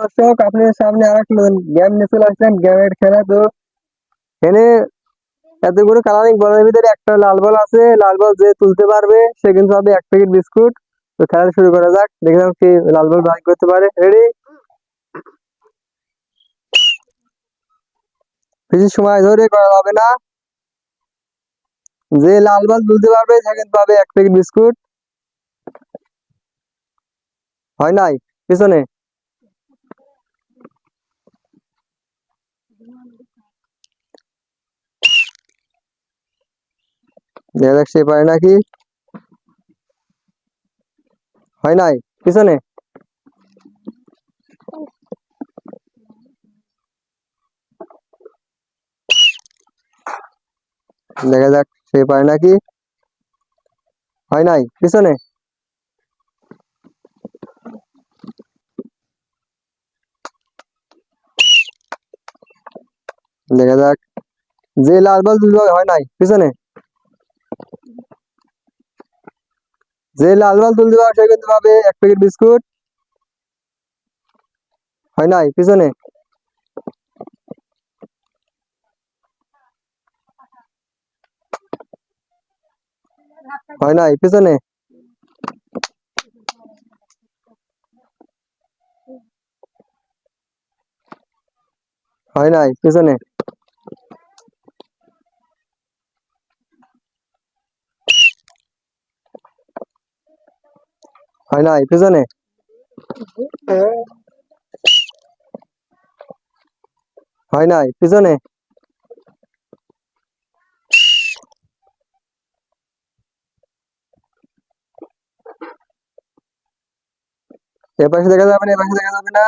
দর্শক আপনার সামনে আর একটা গেম নিয়ে চলে আসলেন গেমের খেলা। তো এখানে এতগুলো কালারিং বলের ভিতরে একটা লাল বল আছে। লাল বল যে তুলতে পারবে, সে কিন্তু পাবে এক প্যাকেট বিস্কুট। তো খেলা শুরু করা যাক দেখলাম কি লাল বল ভাগ করতে পারে। রেডি বেশি সময় ধরে করা যাবে না। যে লাল বল তুলতে পারবে, সে কিন্তু পাবে এক প্যাকেট বিস্কুট। হয় নাই? পিছনে? দেখা যাক সে পারে নাকি হয় নাই পিছনে দেখা যাক সে পারে নাকি হয় নাই পিছনে দেখা যাক যে লাল বল তুলবে হয় নাই পিছনে যে লাল বল তুলতে পারবে সে কিন্তু পাবে এক প্যাকেট বিস্কুট হয় নাই পিছনে হয় নাই পিছনে হয় নাই পিছনে হয় নাই পিছনে হয় নাই পিছনে এ পাশে দেখা যাবে না এ পাশে দেখা যাবে না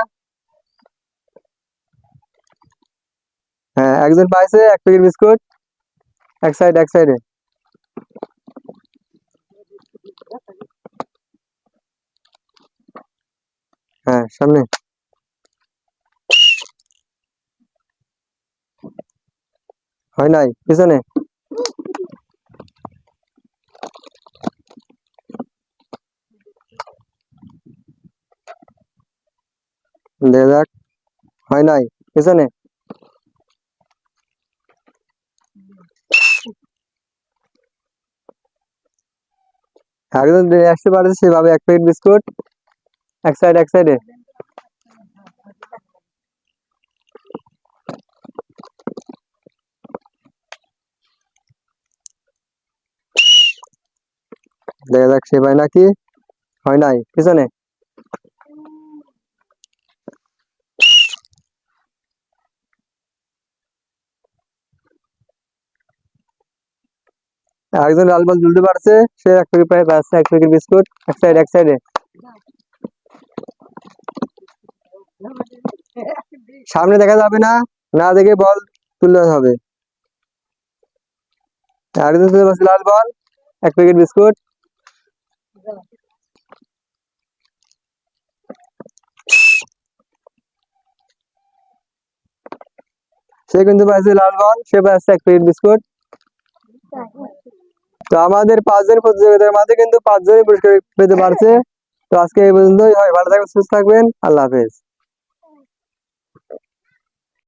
হ্যাঁ একজন পাইছে এক প্যাকেট বিস্কুট এক সাইড এক সাইডে সামনে। হয় নাই, পিছনে। দেখা হয় নাই, পিছনে। একজন আসতে পারছে সেভাবে এক প্যাকেট বিস্কুট, এক সাইড এক সাইডে দেখা যাক পায় নাকি? হয় নাই? পিছনে। একজন লাল বল তুলতে পারছে, সে এক প্যাকেট প্রায় পাচ্ছে এক প্যাকেট বিস্কুট, এক সাইড এক সাইডে সামনে দেখা যাবে না না দেখে বল তুলতে হবে। একজন তুলতে পারছে লাল বল, এক প্যাকেট বিস্কুট। সে কিন্তু পাইছে লাল বল, সে পাইছে এক প্লেট বিস্কুট। তো আমাদের পাঁচজন প্রতিযোগিতার মাঝে কিন্তু পাঁচজনই পুরস্কার পেতে পারছে। তো আজকে এই পর্যন্তই। হয় ভালো থাকবেন, সুস্থ থাকবেন। আল্লাহ হাফেজ।